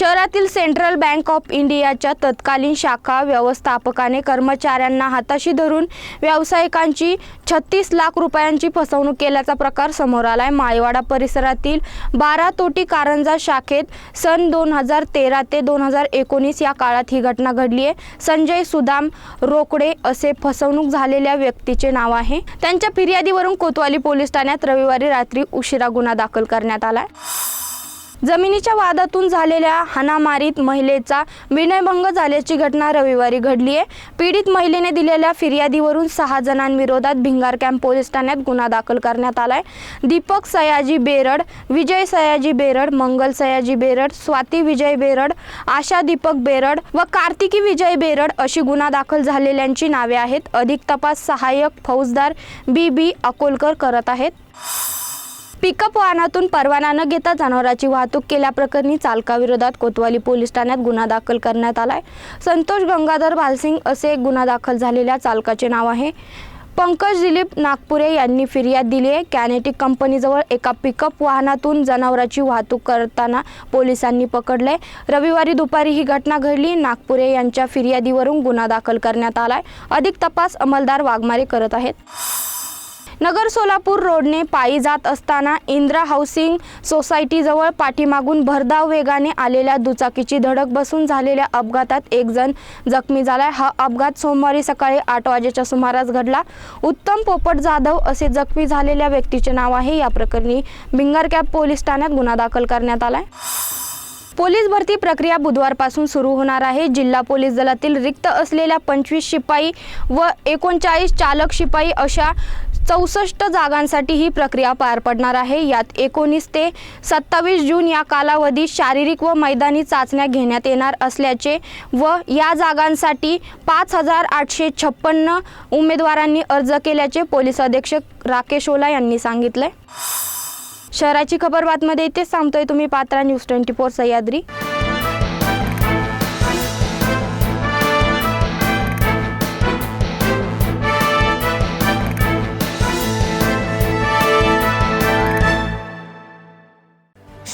शहरातील central bank of इंडियाच्या तत्कालीन शाखा व्यवस्थापकाने कर्मचाऱ्यांना हाताशी धरून व्यावसायिकांची छत्तीस लाख रुपयांची फसवणूक केल्याचा प्रकार समोर आलाय. माळवाडा परिसरातील बारा तोटी कारंजा शाखेत सन दोन हजार तेरा ते दोन हजार एकोणीस या काळात ही घटना घडली आहे. संजय सुदाम रोकडे असे फसवणूक झालेल्या व्यक्तीचे नाव आहे. त्यांच्या फिर्यादीवरून कोतवाली पोलीस ठाण्यात रविवारी रात्री उशिरा गुन्हा दाखल करण्यात आला जमिनीच्या वादातून झालेल्या हाणामारीत महिलेचा विनयभंग झाल्याची घटना रविवारी घडली आहे. पीडित महिलेने दिलेल्या फिर्यादीवरून सहा जणांविरोधात भिंगार कॅम्प पोलीस ठाण्यात गुन्हा दाखल करण्यात आलाय. दीपक सयाजी बेरड विजय सयाजी बेरड मंगल सयाजी बेरड स्वाती विजय बेरड आशा दीपक बेरड व कार्तिकी विजय बेरड अशी गुन्हा दाखल झालेल्यांची नावे आहेत. अधिक तपास सहाय्यक फौजदार बी बी अकोलकर करत आहेत. पिकअप वाहनातून परवाना न घेता जनावरांची वाहतूक केल्याप्रकरणी चालकाविरोधात कोतवाली पोलीस ठाण्यात गुन्हा दाखल करण्यात आलाय. संतोष गंगाधर भालसिंग असे गुन्हा दाखल झालेल्या चालकाचे नाव आहे. पंकज दिलीप नागपुरे यांनी फिर्याद दिली आहे. कॅनेटिक कंपनीजवळ एका पिकअप वाहनातून जनावरांची वाहतूक करताना पोलिसांनी पकडले रविवारी दुपारी ही घटना घडली. नागपुरे यांच्या फिर्यादीवरून गुन्हा दाखल करण्यात आलाय. अधिक तपास अंमलदार वाघमारे करत आहेत. नगर सोलापूर रोडने पायी जात असताना इंद्रा हाऊसिंग सोसायटीजवळ पाठीमागून भरधाव वेगाने आलेल्या दुचाकीची धडक बसून झालेल्या अपघातात एक जण जखमी झालाय. हा अपघात सोमवारी सकाळी आठ वाजेच्या सुमारास घडला. उत्तम पोपट जाधव असे जखमी झालेल्या व्यक्तीचे नाव आहे. या प्रकरणी भिंगर कॅब पोलीस ठाण्यात गुन्हा दाखल करण्यात आलाय. पोलीस भरती प्रक्रिया बुधवारपासून सुरू होणार आहे. जिल्हा पोलीस दलातील रिक्त असलेल्या पंचवीस शिपाई व एकोणचाळीस चालक शिपाई अशा चौसष्ट जागांसाठी ही प्रक्रिया पार पडणार आहे. यात एकोणीस ते सत्तावीस जून या कालावधीत शारीरिक व मैदानी चाचण्या घेण्यात येणार असल्याचे व या जागांसाठी पाच हजार आठशे छप्पन्न उमेदवारांनी अर्ज केल्याचे पोलीस अधीक्षक राकेश ओला यांनी सांगितले. शहराची खबर बातमध्ये इथेच सांगतोय तुम्ही. Patra news twenty four Sahyadri.